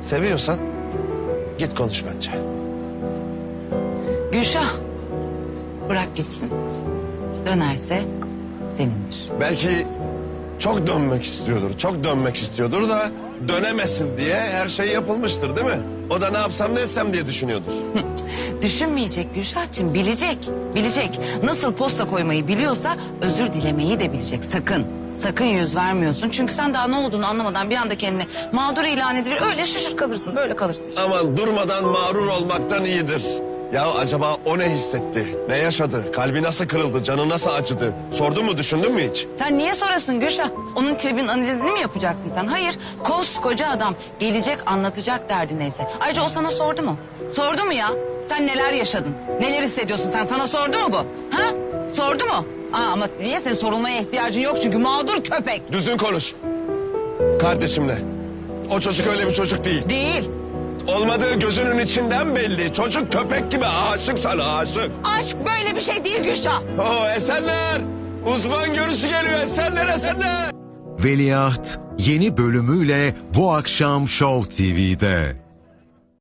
Seviyorsan git konuş bence. Gülşah bırak gitsin. Dönerse senindir. Belki çok dönmek istiyordur, çok dönmek istiyordur da dönemesin diye her şey yapılmıştır değil mi? O da ne yapsam ne etsem diye düşünüyordur. Düşünmeyecek Gülşah'cığım bilecek. Bilecek. Nasıl posta koymayı biliyorsa özür dilemeyi de bilecek. Sakın. Sakın yüz vermiyorsun. Çünkü sen daha ne olduğunu anlamadan bir anda kendini mağdur ilan edilir. Öyle şaşır kalırsın. Böyle kalırsın. Aman durmadan mağrur olmaktan iyidir. Ya acaba o ne hissetti? Ne yaşadı? Kalbi nasıl kırıldı? Canı nasıl acıdı? Sordun mu, düşündün mü hiç? Sen niye sorasın Gülşah? Onun tribün analizini mi yapacaksın sen? Hayır. Koskoca adam gelecek anlatacak derdi neyse. Ayrıca o sana sordu mu? Sordu mu ya? Sen neler yaşadın? Neler hissediyorsun sen? Sana sordu mu bu? Ha? Sordu mu? Aa, ama niye senin sorulmaya ihtiyacın yok çünkü mağdur köpek. Düzgün konuş. Kardeşimle. O çocuk öyle bir çocuk değil. Değil. Olmadığı gözünün içinden belli. Çocuk köpek gibi aşık sana aşık. Aşk böyle bir şey değil Gülşah. Oo Esenler. Uzman görüşü geliyor Esenler Esenler. Veliaht yeni bölümüyle bu akşam Show TV'de.